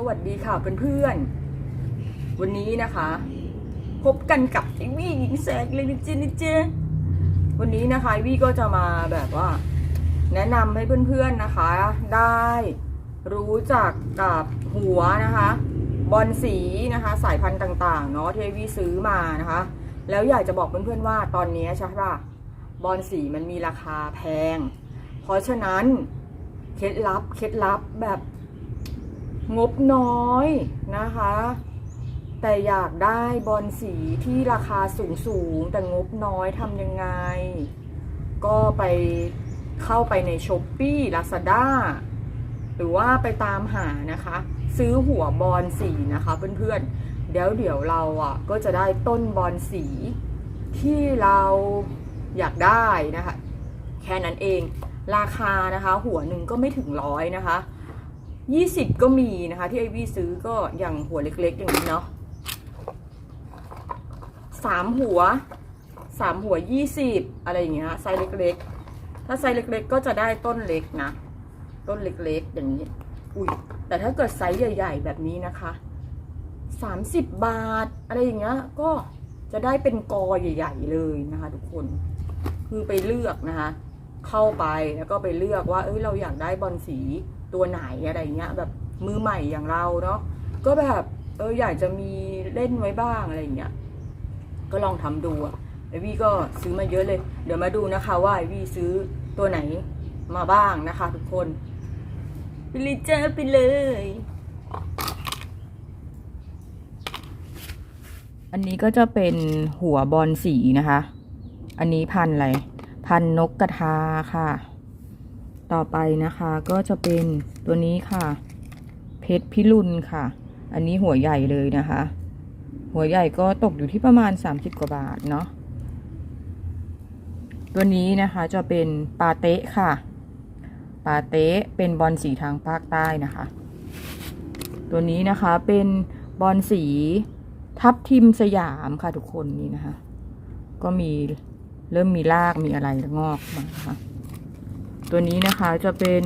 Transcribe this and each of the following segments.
สวัสดีค่ะเพื่อนๆ วันนี้นะคะ พบกันกับไอวี่หญิงแสกเลยนะเจนะเจวันนี้นะคะไอวี่ก็จะมาแบบว่า แนะนำให้เพื่อนๆนะคะ ได้รู้จักกับหัวนะคะ บอลสีนะคะ สายพันธุ์ต่าง ๆ เนาะที่ไอวี่ซื้อมานะคะ แล้วอยากจะบอกเพื่อนๆว่าตอนนี้ใช่ปะบอลสีมันมีราคาแพง เพราะฉะนั้นเคล็ดลับเคล็ดลับแบบ งบน้อยนะคะ แต่อยากได้บอลสีที่ราคาสูงสูงๆแต่งบน้อยทำยังไง ก็ไปเข้าไปในช้อปปี้ลาซาด้าหรือว่าไปตามหานะคะ ซื้อหัวบอลสีนะคะเพื่อนๆ เดี๋ยวเดี๋ยวเราอะก็จะได้ต้นบอลสีที่เราอยากได้นะคะ แค่นั้นเองราคานะคะ หัวหนึ่งก็ไม่ถึงร้อยนะคะ ยี่สิบก็มีนะคะ ที่ไอวี่ซื้อก็อย่างหัวเล็กๆ อย่างนี้เนาะสามหัวสามหัวยี่สิบอะไรอย่างเงี้ยไซส์เล็กๆ ถ้าไซส์เล็กๆ ก็จะได้ต้นเล็กนะ ต้นเล็กๆ อย่างนี้ อุ้ยแต่ถ้าเกิดไซส์ใหญ่ ๆ แบบนี้นะคะสามสิบบาท อะไรอย่างเงี้ยก็จะได้เป็นกอใหญ่ ๆ เลยนะคะ ทุกคนคือไปเลือกนะคะ เข้าไปแล้วก็ไปเลือกว่า เอ้ยเราอยากได้บอลสี ตัวไหนอะไรเงี้ยแบบมือใหม่อย่างเราเนาะก็แบบเอออยากจะมีเล่นไว้บ้างอะไรเงี้ยก็ลองทำดูอะไอวี่ก็ซื้อมาเยอะเลย เดี๋ยวมาดูนะคะว่าไอวี่ซื้อตัวไหนมาบ้างนะคะ ทุกคนไปเลยจ้าไปเลย อันนี้ก็จะเป็นหัวบอลสีนะคะ อันนี้พันอะไร พันนกกระทาค่ะ ต่อไปนะคะก็จะเป็นตัวนี้ค่ะ เพชรพิรุณค่ะ อันนี้หัวใหญ่เลยนะคะ หัวใหญ่ก็ตกอยู่ที่ประมาณ 30 กว่าบาทเนาะตัวนี้นะคะจะเป็นปาเตะค่ะ ปาเตะเป็นบอลสีทางภาคใต้นะคะ ตัวนี้นะคะเป็นบอลสีทับทิมสยามค่ะทุกคนนี่นะคะ ก็มีเริ่มมีรากมีอะไรงอกมาค่ะ ตัวนี้นะคะจะเป็น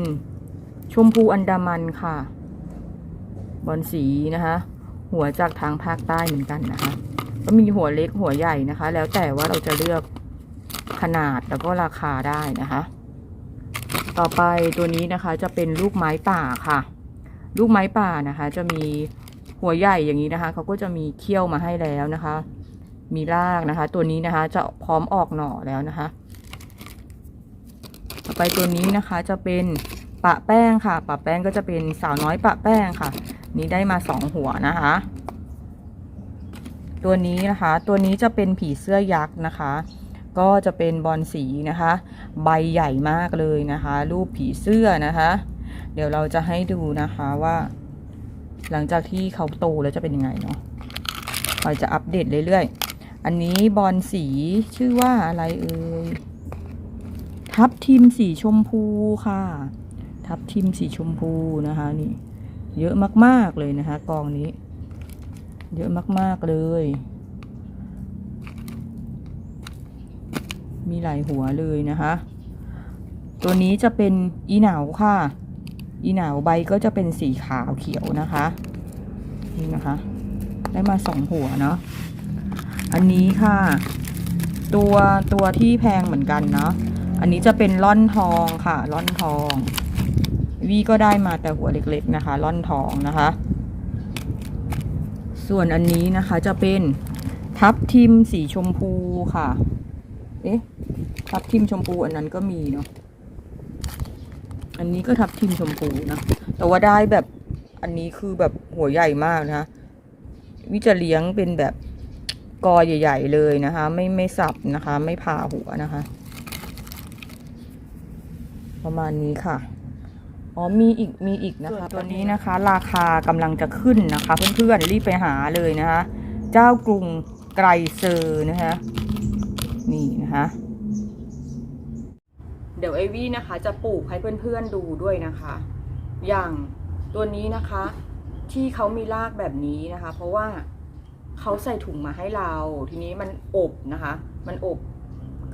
ชมพูอันดามันค่ะ บอลสีนะคะ หัวจากทางภาคใต้เหมือนกันนะคะ ก็มีหัวเล็กหัวใหญ่นะคะ แล้วแต่ว่าเราจะเลือกขนาดแล้วก็ราคาได้นะคะ ต่อไปตัวนี้นะคะจะเป็นลูกไม้ป่าค่ะ ลูกไม้ป่านะคะ จะมีหัวใหญ่อย่างนี้นะคะเขาก็จะมีเขี้ยวมาให้แล้วนะคะ มีรากนะคะ ตัวนี้นะคะจะพร้อมออกหน่อแล้วนะคะ ต่อไปตัวนี้นะคะจะเป็นปะแป้งค่ะ ปะแป้งก็จะเป็นสาวน้อยปะแป้งค่ะ นี้ได้มาสองหัวนะคะ ตัวนี้นะคะ ตัวนี้จะเป็นผีเสื้อยักษ์นะคะ ก็จะเป็นบอลสีนะคะ ใบใหญ่มากเลยนะคะ รูปผีเสื้อนะคะ เดี๋ยวเราจะให้ดูนะคะว่า หลังจากที่เขาโตแล้วจะเป็นยังไงเนาะคอยจะอัปเดตเรื่อยๆ อันนี้บอลสีชื่อว่าอะไรเอ่ย ทับทิมสีชมพูค่ะ ทับทิมสีชมพูนะคะนี่ เยอะมากๆเลยนะคะกองนี้ เยอะมากๆเลย มีหลายหัวเลยนะคะ ตัวนี้จะเป็นอีหนาวค่ะ อีหนาวใบก็จะเป็นสีขาวเขียวนะคะนี่นะคะ ได้มาสองหัวเนาะอันนี้ค่ะ ตัวตัวที่แพงเหมือนกันเนาะ อันนี้จะเป็นล่อนทองค่ะล่อนทองวีก็ได้มาแต่หัวเล็กๆนะคะล่อนทองนะคะ ส่วนอันนี้นะคะจะเป็นทับทิมสีชมพูค่ะ เอ๊ะทับทิมชมพูอันนั้นก็มีเนาะอันนี้ก็ทับทิมชมพูนะแต่ว่าได้แบบอันนี้คือแบบหัวใหญ่มากนะคะวิจะเลี้ยงเป็นแบบกอใหญ่ ๆ เลยนะคะ ไม่ไม่สับนะคะ ไม่ผ่าหัวนะคะ ประมาณนี้ค่ะ อ๋อมีอีกมีอีกนะคะตัวนี้นะคะ ราคากำลังจะขึ้นนะคะ เพื่อนๆรีบไปหาเลยนะคะ เจ้ากรุงไกรเซอร์นะคะนี่นะคะเดี๋ยวไอวี่นะคะจะปลูกให้เพื่อนๆดูด้วยนะคะ อย่างตัวนี้นะคะ ที่เขามีรากแบบนี้นะคะ เพราะว่าเขาใส่ถุงมาให้เรา ทีนี้มันอบนะคะ มันอบ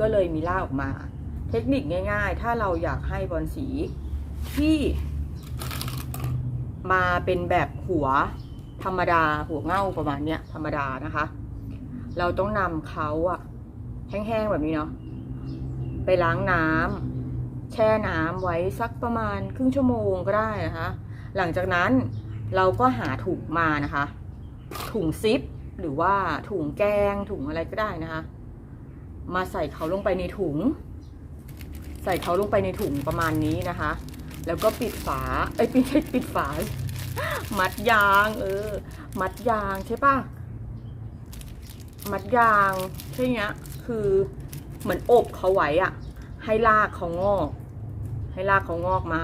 ก็เลยมีรากออกมา เทคนิคง่ายๆ ถ้าเราอยากให้บอลสีที่มาเป็นแบบหัวธรรมดาหัวเง่าประมาณเนี้ยธรรมดานะคะ เราต้องนำเขาอะแห้งๆแบบนี้เนาะไปล้างน้ำแช่น้ำไว้สักประมาณครึ่งชั่วโมงก็ได้นะคะ หลังจากนั้นเราก็หาถุงมานะคะ ถุงซิปหรือว่าถุงแกงถุงอะไรก็ได้นะคะ มาใส่เขาลงไปในถุง ส่เขาลงไปในถุงประมาณนี้นะคะ แล้วก็ปิดฝาเอ้ยไม่ใช่ปิดฝา มัดยาง เออ มัดยางใช่ปะมัดยางใช่เงี้ย คือเหมือนอบเขาไว้อะให้รากเขางอก ให้รากเขางอกมา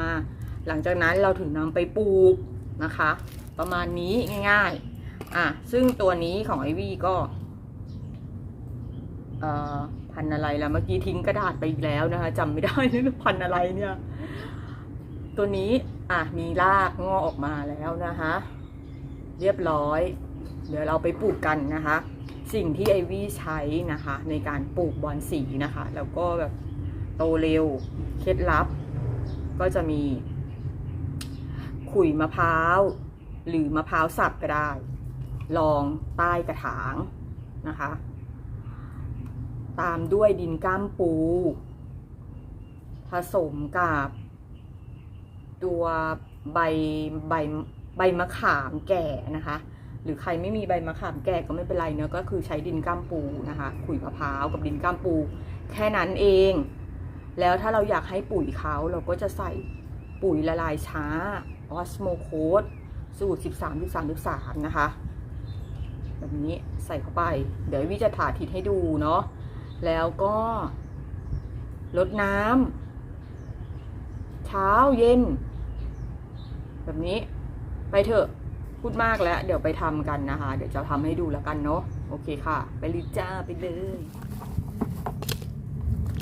หลังจากนั้นเราถึงนำไปปลูกนะคะ ประมาณนี้ง่าย ๆ อะ ซึ่งตัวนี้ของไอวี่ก็ เอ่อ พันอะไรแล้วเมื่อกี้ทิ้งกระดาษไปอีกแล้วนะคะจำไม่ได้เลยว่พันอะไรเนี่ย ตัวนี้อะมีรากงอกออกมาแล้วนะคะ เรียบร้อย เดี๋ยวเราไปปลูกกันนะคะ สิ่งที่ไอวี่ใช้นะคะ ในการปลูกบอนสีนะคะ แล้วก็แบบโตเร็วเคล็ดลับ ก็จะมีขุยมะพร้าว หรือมะพร้าวสับก็ได้ ลองใต้กระถางนะคะ ตามด้วยดินก้ามปู ผสมกับ ตัวใบใบใบมะขามแก่นะคะ หรือใครไม่มีใบมะขามแก่ก็ไม่เป็นไรเนอะก็คือใช้ดินก้ามปูนะคะขุยมะพร้าวกับดินก้ามปู แค่นั้นเอง แล้วถ้าเราอยากให้ปุ๋ยเขาเราก็จะใส่ปุ๋ยละลายช้าออสโมโคดสูตร 13 13 13 นะคะ แบบนี้ใส่เข้าไป เดี๋ยววิจะถาทิศให้ดูเนาะ แล้วก็ลดน้ำเช้าเย็น แบบนี้ไปเถอะพูดมากแล้ว เดี๋ยวไปทำกันนะคะ เดี๋ยวจะทำให้ดูแล้วกันเนาะโอเคค่ะ ไปลิจ้าไปเลย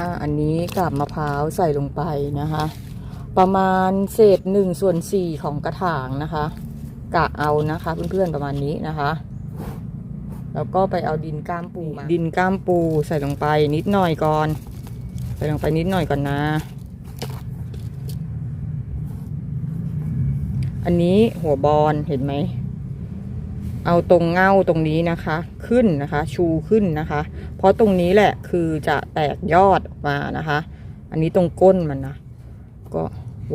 อ่าอันนี้กับมะพร้าวใส่ลงไปนะคะ ประมาณเศษหนึ่งส่วนสี่ของกระถางนะคะ กะเอานะคะ เพื่อนๆประมาณนี้นะคะ แล้วก็ไปเอาดินก้ามปูมา ดินก้ามปูใส่ลงไปนิดหน่อยก่อน ใส่ลงไปนิดหน่อยก่อนนะ อันนี้หัวบอลเห็นไหม เอาตรงเง่าตรงนี้นะคะ ขึ้นนะคะ ชูขึ้นนะคะ เพราะตรงนี้แหละคือจะแตกยอดออกมานะคะ อันนี้ตรงก้นมันนะ ก็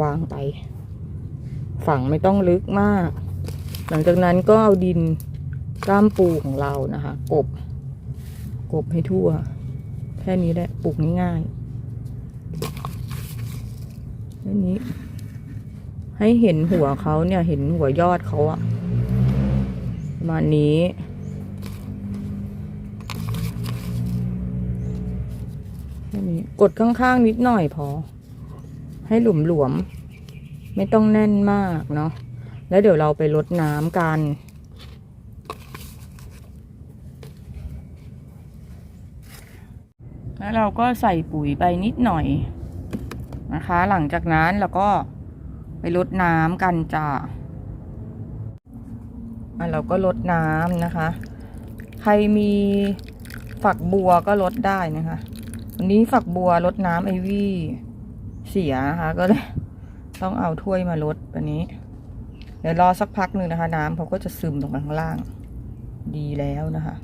วางไป ฝังไม่ต้องลึกมาก หลังจากนั้นก็เอาดิน กล้ามปูของเรานะคะ กบ กบให้ทั่ว แค่นี้แหละปลูกง่ายๆแค่นี้ ให้เห็นหัวเขาเนี่ย เห็นหัวยอดเขาอะประมาณนี้ แค่นี้ กดข้างๆนิดหน่อยพอ ให้หลวมๆไม่ต้องแน่นมากเนาะ แล้วเดี๋ยวเราไปลดน้ำกัน แล้วเราก็ใส่ปุ๋ยไปนิดหน่อยนะคะ หลังจากนั้นเราก็ไปลดน้ำกันจ้าอะเราก็ลดน้ำนะคะ ใครมีฝักบัวก็ลดได้นะคะ วันนี้ฝักบัวลดน้ำไอวี่เสียนะคะก็เลยต้องเอาถ้วยมาลดตัวนี้ เดี๋ยวรอสักพักหนึ่งนะคะ น้ำเขาก็จะซึมลงไปข้างล่าง ดีแล้วนะคะ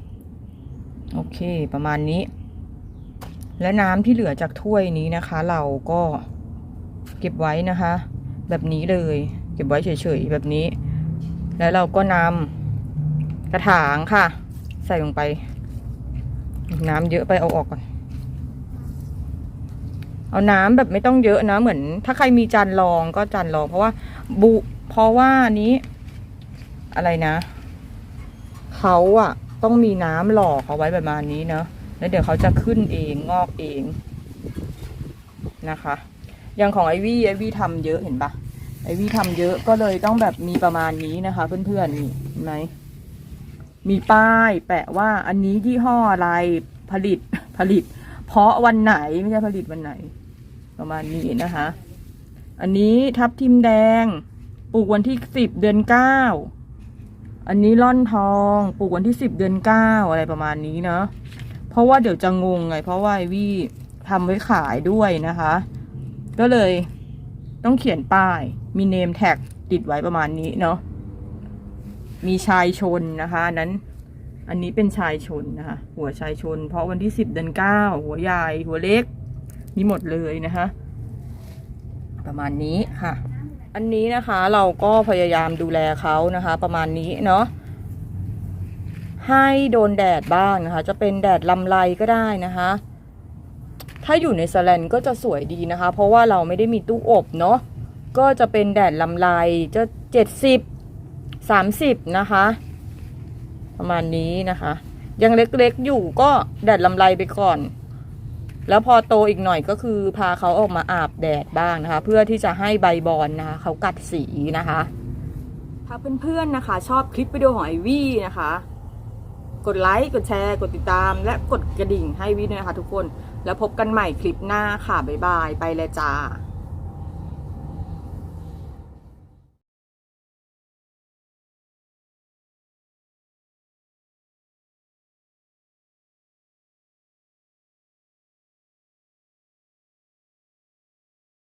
โอเค ประมาณนี้ และน้ำที่เหลือจากถ้วยนี้นะคะ เราก็เก็บไว้นะคะ แบบนี้เลย เก็บไว้เฉยๆแบบนี้ แล้วเราก็นำกระถางค่ะ ใส่ลงไป น้ำเยอะไปเอาออกก่อนเอาน้ำแบบไม่ต้องเยอะนะเหมือน ถ้าใครมีจานรองก็จานรอง เพราะว่าบุเพราะว่านี้ อะไรนะเขาอะต้องมีน้ำหล่อเขาไว้ประมาณนี้เนาะ แล้วเดี๋ยวเขาจะขึ้นเองงอกเองนะคะ อย่างของไอวี่ไอวี่ทำเยอะเห็นปะไอวี่ทำเยอะก็เลยต้องแบบมีประมาณนี้นะคะ เพื่อนๆนี่เห็นไหมมีป้ายแปะว่าอันนี้ยี่ห้ออะไรผลิตผลิต เพราะวันไหนไม่ใช่ผลิตวันไหน ประมาณนี้นะคะ อันนี้ทับทิมแดง ปลูกวันที่สิบเดือนเก้าอันนี้ร่อนทอง ปลูกวันที่สิบเดือนเก้าอะไรประมาณนี้เนาะ เพราะว่าเดี๋ยวจะงงไง เพราะว่าไอวี่ทำไว้ขายด้วยนะคะ ก็เลยต้องเขียนป้าย มีเนมแท็กติดไว้ประมาณนี้เนาะ มีชายชนนะคะนนั้น อันนี้เป็นชายชนนะคะ หัวชายชน เพราะวันที่สิบเดือนเก้าหัวใหญ่หัวเล็ก มีหมดเลยนะคะ ประมาณนี้ค่ะ อันนี้นะคะเราก็พยายามดูแลเขานะคะ ประมาณนี้เนาะ ให้โดนแดดบ้างนะคะ จะเป็นแดดลำไรก็ได้นะคะ ถ้าอยู่ในสแลนก็จะสวยดีนะคะ เพราะว่าเราไม่ได้มีตู้อบเนาะก็จะเป็นแดดลำไรจะเจ็ดสิบสามสิบนะคะ ประมาณนี้นะคะ ยังเล็กๆอยู่ก็แดดลำไรไปก่อน แล้วพอโตอีกหน่อยก็คือพาเขาออกมาอาบแดดบ้างนะคะ เพื่อที่จะให้ใบบอลนะคะเขากัดสีนะคะถ้าเพื่อนๆนะคะ ชอบคลิปวิดีโอของไอวี่นะคะ กดไลค์ กดแชร์ กดติดตาม และกดกระดิ่งให้วิด้วยนะคะทุกคน แล้วพบกันใหม่คลิปหน้าค่ะ บ๊ายบาย ไปเลยจ้า